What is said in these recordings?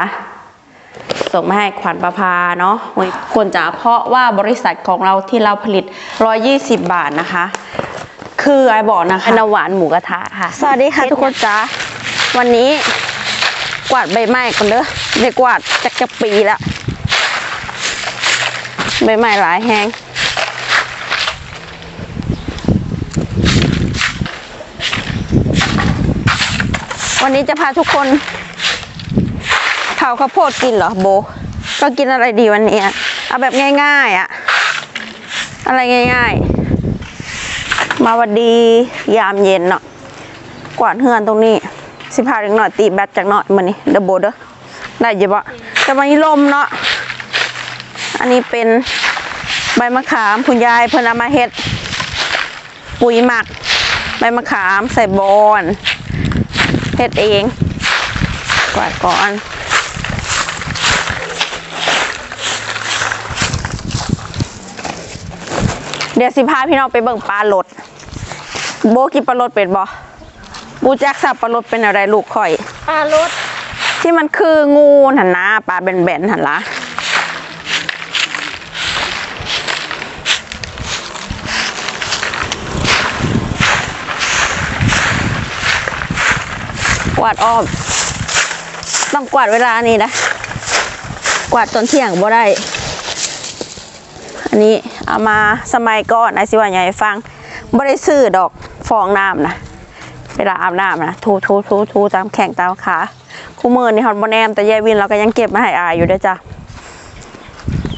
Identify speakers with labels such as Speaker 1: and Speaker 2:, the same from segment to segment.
Speaker 1: อะส่งมาให้ขวัญประพาเนาะโอ้ยควรจะเพราะว่าบริษัทของเราที่เราผลิต 120 บาทนะคะ คือไอบอกนะคะนมหวานหมูกระทะค่ะ สวัสดีค่ะทุกคนจ้าวันนี้กวาดใบไม้ก่อนเด้อเดี๋ยวกวาดจักจะปีแล้วใบไม้หลายแหงวันนี้จะพาทุกคน เผาข้าวโพดกินเหรอโบก็กินอะไรดีวันนี้เอาแบบง่ายๆอะอะไรง่ายๆ มาวันดียามเย็นเนาะกวาดเฮือนตรงนี้ สิพาเด็กหน่อยตีแบตจากหน่อยมันนี่เดอะโบเด้อได้อยิบะแต่วันนี้ลมเนาะอันนี้เป็นใบมะขามคุณยายเพิ่นเอามาเฮ็ด ปุ๋ยหมัก ใบมะขามใส่บอนเฮ็ดเองกวาดก่อน เดี๋ยวสิพาพี่น้องไปเบิ่งปลาโหลด โบกินปลาโหลดเป็ดบ่บูจักสับปลาโหลดเป็นอะไรลูกข่อย
Speaker 2: ปลารส
Speaker 1: ที่มันคืองูหันนะปลาแบนๆหันละกวาดอ้อม ต้องกวาดเวลานี้นะ กวาดตอนเที่ยงบ่ได้ อันนี้ เอามาสมัยก่อนไอซิว่าใหญ่ฟังบ่ได้ซื้อดอกฟองน้ำนะเวลาอาบน้ำนะทูทูทูทูตามแข่งตามขาคู่มือนี่ฮอตบแนมแต่ยายวินเราก็ยังเก็บมาให้อายอยู่เด้วยจ้ะ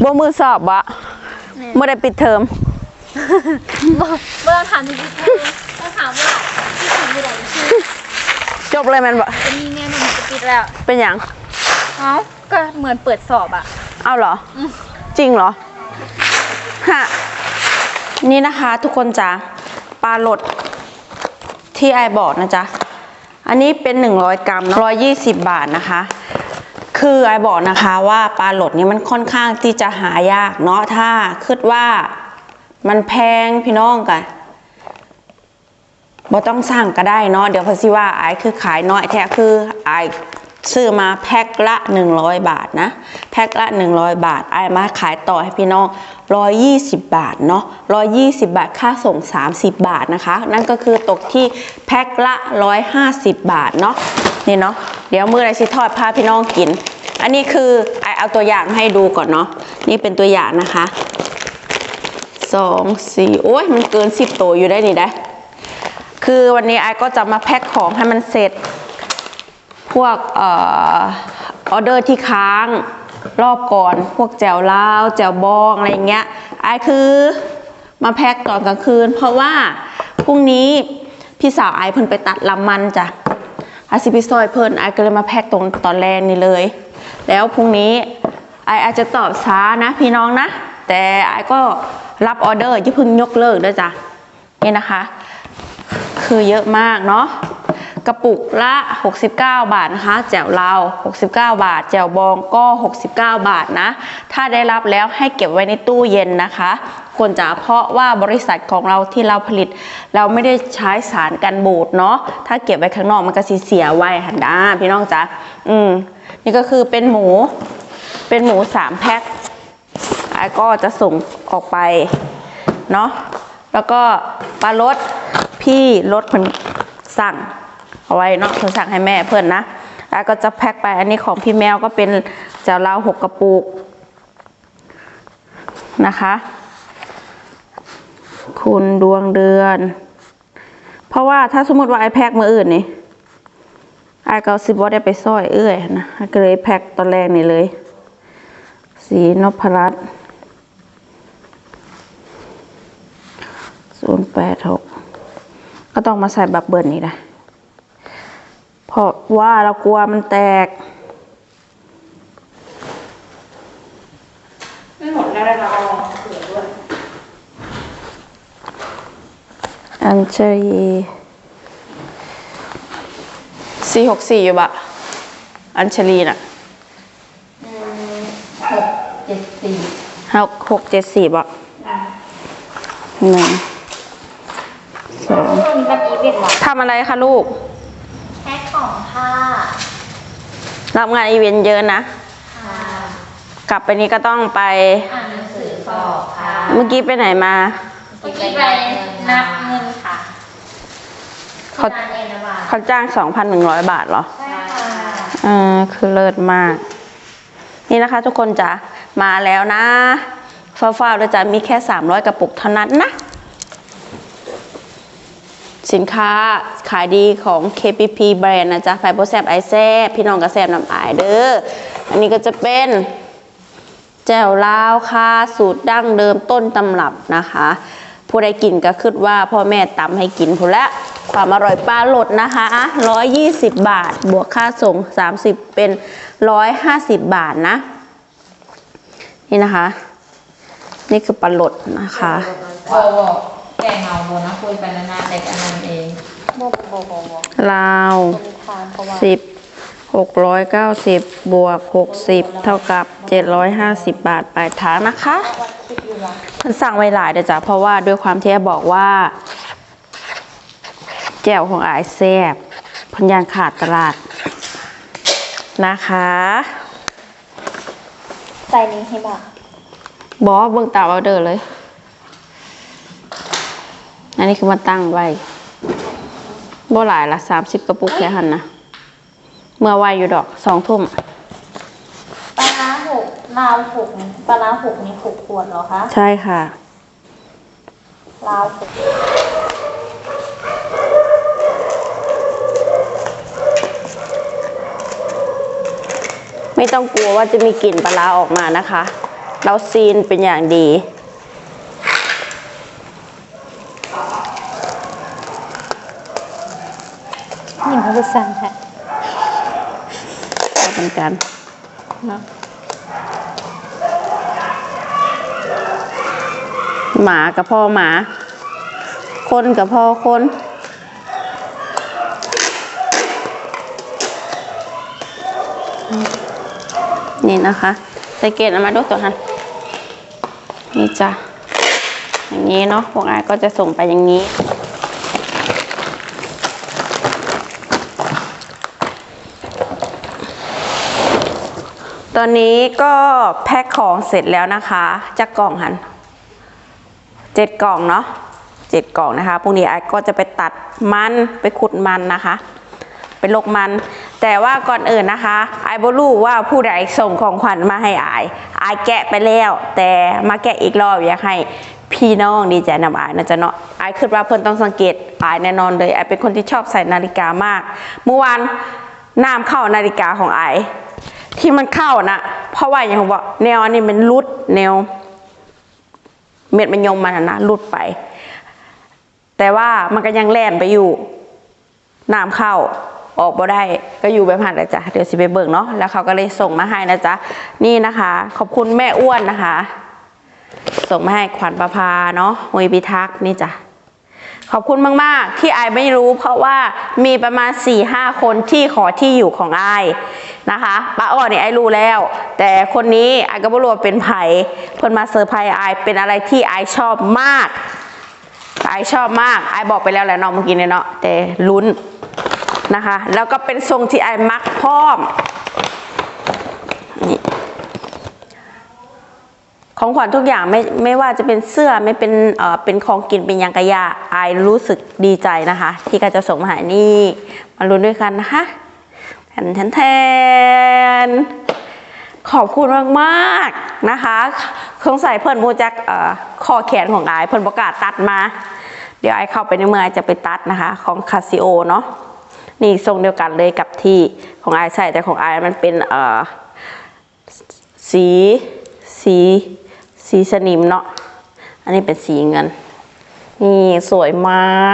Speaker 1: บ่มือสอบบะเมื่อได้ปิดเทอม
Speaker 2: บอกเมื่อถามจริงๆคือต้องถามว่าที่ถึงอยู่ไหนชื่อ
Speaker 1: จบเลยแมันบ่
Speaker 2: จะมีแง่หนุ่มจะปิดแล้ว
Speaker 1: เป็นอย่าง
Speaker 2: เอ้าก็เหมือนเปิดสอบอะ
Speaker 1: เอาเหรอ
Speaker 2: อืม
Speaker 1: จริงเหรอ ฮะนี่นะคะทุกคนจ้ะปลาหลดที่ไอบอกนะจ๊ะ อันนี้เป็น 100 กรัมร้อยยี่สิบบาทนะคะ คือไอบอกนะคะว่าปลาหลดนี้มันค่อนข้างที่จะหายากเนาะถ้าคิดว่ามันแพงพี่น้องกันบ่ต้องสั่งก็ได้เนาะเดี๋ยวเพอสิว่าไอคือขายน้อยแท้คือไอ ซื้อมาแพ็คละ 100 บาทนะ แพ็คละ 100 บาทไอมาขายต่อให้พี่น้อง 120 บาทเนาะ120 บาทค่าส่ง 30 บาทนะคะ นั่นก็คือตกที่แพ็คละ 150 บาทเนาะนี่เนาะเดี๋ยวมืออะไรสิทอดพาพี่น้องกิน อันนี้คือไอเอาตัวอย่างให้ดูก่อนเนาะนี่เป็นตัวอย่างนะคะสองสี่โอ้ยมันเกิน10ตัวอยู่ได้นี่ได้คือวันนี้ไอก็จะมาแพ็คของให้มันเสร็จ พวกออเดอร์ที่ค้างรอบก่อน พวกแจวลาวแจวบองอะไรเงี้ยไอคือมาแพ็คก่อนกลางคืน เพราะว่าพรุ่งนี้พี่สาวไอเพิ่นไปตัดลำมันจ้ะอาซิพิซอยเพิ่นไอก็เลยมาแพ็คตรงตอนแรกนี่เลย แล้วพรุ่งนี้ไออาจจะตอบช้านะพี่น้องนะ แต่ไอก็รับออเดอร์อย่เพิ่งยกเลิกด้วยจ้ะนี่นะคะ คือเยอะมากเนาะ กระปุกละ 69 บาทนะคะแจ่วลาว69 บาท แจ่วบองก็ 69 บาทนะ ถ้าได้รับแล้วให้เก็บไว้ในตู้เย็นนะคะควรจะเพราะว่าบริษัทของเราที่เราผลิต เราไม่ได้ใช้สารกันบูดเนาะถ้าเก็บไว้ข้างนอกมันก็สเสียไว้หันด้าพี่น้องจ๊ะอืมนี่ก็คือเป็นหมู เป็นหมูสามแพ็คแล้วก็จะส่งออกไปเนาะแล้วก็ปลารสพี่รถเพิ่นสั่ง เอาไว้เนาะเพิ่นสั่งให้แม่เพิ่อนนะแล้วก็จะแพ็คไปอันนี้ของพี่แมวก็เป็นเจ้าลาวหกกระปุกนะคะ คุณดวงเดือน เพราะว่าถ้าสมมติว่าไอแพ็คมืออื่นนี่ไอก็เอาสิบวได้ไปซอยเอื้อยนะไอ้ก็เลยแพ็คตอนแรกนี่เลย สีนพรัตน์ศูนย์แปดหกก็ต้องมาใส่แบบเบิร์นนี่นะ เพราะว่าเรากลัวมันแตก ไม่หมดแล้วเราเอาเผื่อด้วยอัญชลีสี่หกสี่อยู่บะ อัญชลีน่ะ
Speaker 2: เจ็ดสี่
Speaker 1: หกหกเจ็ดสี่บะหนึ่งสอง
Speaker 2: เพิ่มกับอีเวนต์ว่ะ
Speaker 1: ทำอะไรคะลูก
Speaker 2: แพ็คของค่ะ
Speaker 1: รับงานอีเวนต์เยอะนะกลับไปนี้ก็ต้องไป
Speaker 2: อ่านหนังสือสอบค่ะ
Speaker 1: เมื่อกี้ไปไหนมา
Speaker 2: เมื่อกี้ไปนับเงินค่ะ
Speaker 1: เขา
Speaker 2: ที่ร้านเอ็นวา
Speaker 1: เขาจ้าง 2,100 บาทเหรอ
Speaker 2: ใช่ค่ะ
Speaker 1: เออคือเลิศมาก นี่นะคะทุกคนจะมาแล้วนะฟ้าวๆแล้วจะมีแค่ 300 กระปุกเท่านั้นนะ สินค้าขายดีของ KPP แบรนด์นะจ๊ะไฟโบแซบไอแซบพี่น้องกระแซบน้ำอายเด้อ อันนี้ก็จะเป็นแจ่วลาวค่ะสูตรดั้งเดิมต้นตำรับนะคะ ผู้ใดกินก็คิดว่าพ่อแม่ตำให้กินผู้ละความอร่อยปลาหลดนะคะ120 บาท บวกค่าส่ง 30 เป็น 150 บาทนะ นี่นะคะ นี่คือปลาหลดนะคะ
Speaker 3: แกงเงาโบนะคุยไปนานๆเด็กอันนั้นเอง
Speaker 2: โบโบโบโบ
Speaker 1: ลาว
Speaker 2: มีทานเพราะว่า
Speaker 1: สิบหกร้อยเก้าสิบบวกหกสิบเท่ากับเจ็ดร้อยห้าสิบบาทปลายทางนะคะ
Speaker 2: วัดคิดอยู่ว่า
Speaker 1: มันสั่งไว้หลายเดี๋ยวจ้ะเพราะว่าด้วยความที่บอกว่าแก้วของอายแซบพันยานขาดตลาดนะคะ
Speaker 2: ใส่นี้ให้บ้าง
Speaker 1: บอสเบิ่งตามเอาเดอร์เลย อันนี้คือมาตั้งไว้บ่หลายละสามสิบกระปุกแค่หันนะ เมื่อไวอยู่ดอกสองทุ่ม
Speaker 2: ปลาร้าหกลาวหกนี่ปลาร้าหกนี่หกขวดเหรอคะ
Speaker 1: ใช่ค่ะ
Speaker 2: ลาวหก
Speaker 1: ไม่ต้องกลัวว่าจะมีกลิ่นปลาร้าออกมานะคะ เราซีนเป็นอย่างดี
Speaker 2: นี่มันจะสั่งค่ะ
Speaker 1: เหมือนกัน
Speaker 2: เนาะ
Speaker 1: หมากับพ่อหมา คนกับพ่อคนนี่นะคะใส่เกตเอามาดูตัวหันนี่จ้ะอย่างนี้เนาะพวกอายก็จะส่งไปอย่างนี้ ตอนนี้ก็แพ็คของเสร็จแล้วนะคะจากกล่องหันเจ็ดกล่องเนาะเจ็ดกล่องนะคะพรุ่งนี้ไอายก็จะไปตัดมันไปขุดมันนะคะไปลกมัน แต่ว่าก่อนอื่นนะคะไอายบรู้ว่าผู้ใดส่งของขวัญมาให้อายอายแกะไปแล้ว แต่มาแกะอีกรอบอยากให้พี่น้องดีใจนำอายนะจ๊ะเนาะอายคิดว่าเพิ่นต้องสังเกตอายแน่นอนเลยอายเป็นคนที่ชอบใส่นาฬิกามาก เมื่อวานน้ำเข้านาฬิกาของอาย ที่มันเข้านะเพราะว่าอย่างที่บอกแนวอันนี้มันรุดแนว เม็ดมันยมมันนะรุดไป แต่ว่ามันก็ยังแล่นไปอยู่น้ำเข้าออกบ่ได้ก็อยู่แบบหันนะจ๊ะเดี๋ยวสิไปเบิกเนาะแล้วเขาก็เลยส่งมาให้นะจ๊ะนี่นะคะ ขอบคุณแม่อ้วนนะคะ ส่งมาให้ขวัญประพาเนาะมวยพิทักษ์นี่จ้ะ ขอบคุณมาก ๆ ที่ไอไม่รู้ เพราะว่ามีประมาณ4ี่ห้าคนที่ขอที่อยู่ของไอนะคะป้าอ้อเนี่ยไอรู้แล้ว แต่คนนี้ไอก็ไม่รู้ว่าเป็นไผ่เพิ่นมาเซอร์ไพรส์ไอเป็นอะไรที่ไอชอบมากไอชอบมากไอบอกไปแล้วแหละเนาะเมื่อกี้เนี่ยเนาะแต่ลุ้นนะคะ แล้วก็เป็นทรงที่ไอมักพร้อมนี่ ของขวัญทุกอย่างไม่ไม่ว่าจะเป็นเสื้อไม่เป็นเอ่อเป็นของกินเป็นยางกะยาอายรู้สึกดีใจนะคะ ที่กาจะส่งมาให้นี่มาลุ้นด้วยกันนะคะแทนแทนแทนขอบคุณมากๆนะคะเครื่องใส่เพิ่นโมจักเอ่อคอแขนของอายเพิ่นประกาศตัดมา เดี๋ยวไอเข้าไปในเมืองไอจะไปตัดนะคะ ของคาซิโอเนาะนี่ทรงเดียวกันเลยกับที่ของไอใส่แต่ของไอมันเป็นเอ่อสีสี สีสนิมเนาะอันนี้เป็นสีเงินนี่สวยม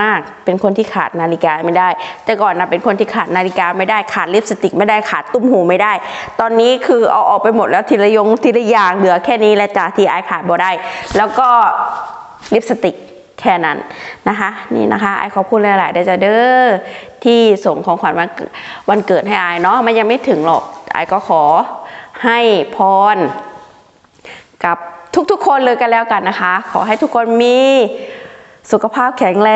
Speaker 1: าก เป็นคนที่ขาดนาฬิกาไม่ได้ แต่ก่อนนะเป็นคนที่ขาดนาฬิกาไม่ได้ขาดลิปสติกไม่ได้ขาดตุ้มหูไม่ได้ ตอนนี้คือเอาออกไปหมดแล้วทีละยงทีละอย่างเหลือแค่นี้แหละจ้ะที่ไอขาดบ่ได้ แล้วก็ลิปสติกแค่นั้นนะคะ นี่นะคะไอายขอบคุณหลายๆเด้จ้ะเด้อที่ส่งของขวัญวันเกิดวันเกิดให้ไอเนาะมันยังไม่ถึงหรอกไอก็ขอให้พรกับ ทุกๆ คนเลยกันแล้วกันนะคะ ขอให้ทุกคนมีสุขภาพแข็งแร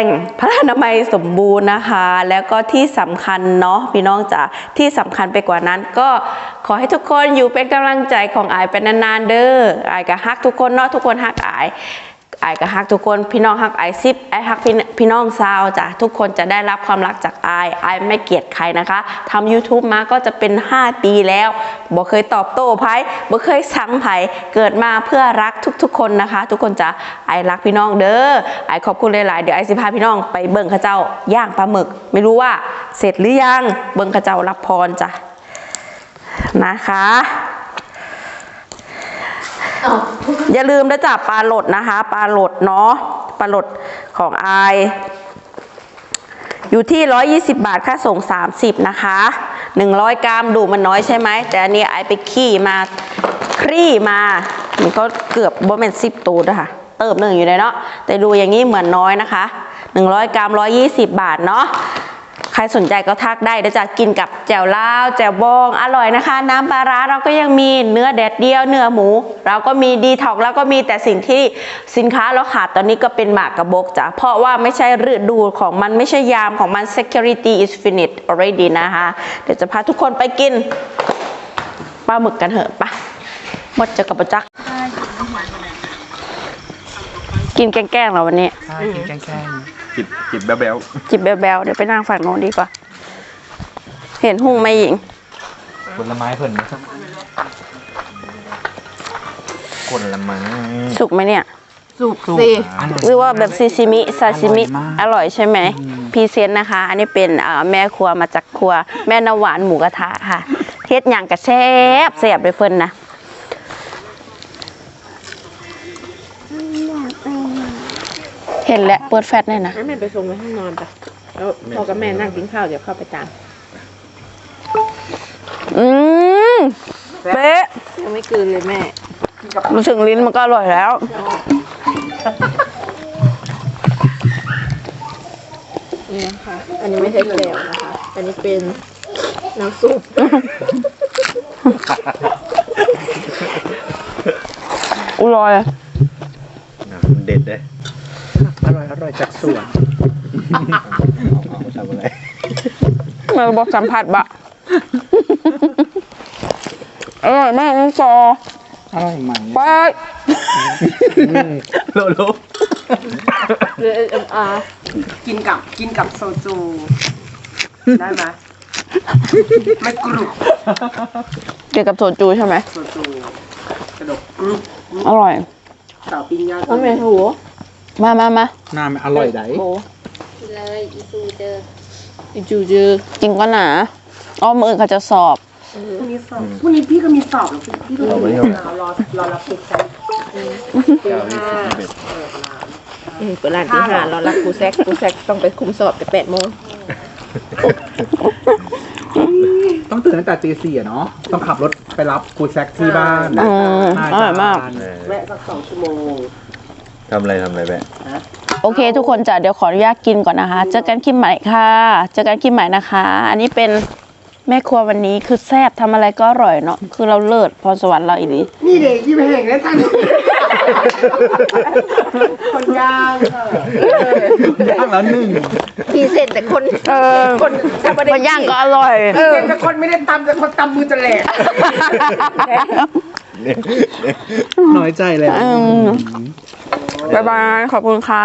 Speaker 1: ง พระอนามัยสมบูรณ์นะคะ แล้วก็ที่สำคัญเนาะพี่น้องจ๋าที่สำคัญไปกว่านั้น ก็ขอให้ทุกคนอยู่เป็นกำลังใจของอายเป็นนานๆเด้ออายก็ฮักทุกคนเนาะทุกคนฮักอาย ไอ้ก็ฮักทุกคนพี่น้องฮักไอซิปไอฮักพี่พี่น้องซาวจ้ะทุกคนจะได้รับความรักจากไอไอไม่เกลียดใครนะคะทำ YouTube มาก็จะเป็น 5 ปีแล้วบ่เคยตอบโต้ไพ่บ่เคยสั่งไผ่เกิดมาเพื่อรักทุก ๆ คนนะคะ ทุกคนจะไอรักพี่น้องเด้อไอขอบคุณหลายๆเดี๋ยวไอายสิพาพี่น้องไปเบิ่งข้าเจ้าย่างปลาหมึก ไม่รู้ว่าเสร็จหรือยังเบิ่งข้าเจ้ารับพรจ้ะนะคะ อย่าลืมนะจ๊ะปลาหลดนะคะ ปลาหลดเนาะปลาหลดของไออยู่ที่ 120 บาทค่าส่ง 30 นะคะ 100 กรัมดูมันน้อยใช่ไหม แต่อันนี้ไอไปขี้มาคลี่มา มันก็เกือบบ่แม่น10ตูดนะคะเติมหนึ่งอยู่เลยเนาะแต่ดูอย่างนี้เหมือนน้อยนะคะ 100 กรัม 120 บาทเนาะ ใครสนใจก็ทักได้เดี๋ยวจะกินกับแจ่วลาวแจ่วบองอร่อยนะคะ น้ำปลาร้าเราก็ยังมีเนื้อแดดเดียวเนื้อหมู เราก็มีดีท็อกแล้วก็มีแต่สิ่งที่สินค้าเราขาดตอนนี้ก็เป็นหมากกระบกจ้ะเพราะว่าไม่ใช่ฤดูของมันไม่ใช่ยามของมัน security is finished already นะคะ เดี๋ยวจะพาทุกคนไปกินปลาหมึกกันเถอะปะหมดจะกับประจักษ์กินแกล้งๆเราวันนี้
Speaker 4: ใช่กินแกล้ง
Speaker 5: จิบจิบแบ๊ว
Speaker 1: จิบแบลๆเดี๋ยวไปนั่งฝั่งโน้นดีกว่า เห็นหุ่งไหมหญิง
Speaker 4: ๆผลไม้เพิ่นนะครับ
Speaker 5: ๆคนละมั้ง
Speaker 1: สุกไหมเนี่ย
Speaker 3: สุกสิ
Speaker 1: หรือว่าแบบซิซิมิซาชิมิอร่อยใช่ไหมพรีเซนต์นะคะ อันนี้เป็นเอ่อแม่ครัวมาจากครัว แม่นำหวานหมูกระทะค่ะเฮ็ดอย่างกระแซบแซบเลยเพิ่นนะ เห็นแล้วเปิดแฟตแน่นะ
Speaker 6: ให้แม่ไปส่งไว้ห้องนอนไปแล้วพ่อกับแม่นั่งกินข้าวเดี๋ยวเข้าไปตาม
Speaker 1: อืมเป๊ะ
Speaker 6: ยังไม่กลืนเลยแม่
Speaker 1: รู้สึกลิ้นมันก็อร่อยแล้ว
Speaker 6: นี่นะคะ อันนี้ไม่ใช่แกลวนะคะ อันนี้เป็นน้ำซุป
Speaker 1: อร่อย
Speaker 5: อะเด็ดเลย
Speaker 4: อ ร่อยอร่อยจากสวน
Speaker 5: เอาทำอะไร
Speaker 1: มันบอกสัมผัสบะอร่อยมากน้องจอ
Speaker 4: อร่อยไหม
Speaker 1: ไป
Speaker 5: โลโล
Speaker 6: หรือเอ็มอาร์
Speaker 7: กินกับกินกับโซจู ได้ไหมไม่กรุบ
Speaker 1: เกี่ยวกับโซจูใช่ไหม
Speaker 7: โซจูกระดกกรุบ
Speaker 1: อร่อย
Speaker 7: สาวปิ้งย่าง
Speaker 6: พ่อแม่หู
Speaker 1: มามามา
Speaker 4: น้ำอร่อยได
Speaker 6: โบ
Speaker 2: เลยอีซูเจอ
Speaker 6: อิจูจือ
Speaker 1: กินก็หนาอ้อมออื่นเขาจะสอบ
Speaker 7: พรุ่งนี้สอบพรุ่งนี้พี่ก็มีสอบแล้วพี่พี่ก็ต้องมีรอรอรอรับเด็กใช่ตีห้า
Speaker 6: อืมเปิดร้านที่ห้าเรารับกูแซกกูแซกต้องไปคุมสอบแต่แปดโมง
Speaker 4: ต้องตื่นตั้งแต่ตีสี่อะเนาะต้องขับรถไปรับครูแซกที่บ้าน
Speaker 1: อืมอร่อยมาก
Speaker 5: เออ
Speaker 7: แวะสักสองชั่วโมง
Speaker 5: ทำอะไรทำอะไรแม่
Speaker 1: โอเค ทุกคนจ้ะเดี๋ยวขออนุญาตกินก่อนนะคะ เจอกันคลิปใหม่ค่ะ เจอกันคลิปใหม่นะคะ อันนี้เป็นแม่ครัววันนี้คือแซ่บทำอะไรก็อร่อยเนาะคือเราเลิศพรสวรรค์เราอีหลี
Speaker 7: นี่เด็กยี่แห่งแล้วท่านคนกลางเออย่าง
Speaker 4: แล้วหนึ่ง
Speaker 6: พี่เสร็จแต่คน
Speaker 1: เออ
Speaker 6: คนทำประเด็
Speaker 1: มันย่างก็อร่อย
Speaker 7: เออแต่คนไม่ได้ตำแต่คนตำมือจะแหลก
Speaker 4: น้อยใจเลย
Speaker 1: อืม บ๊ายบาย ขอบคุณค่ะ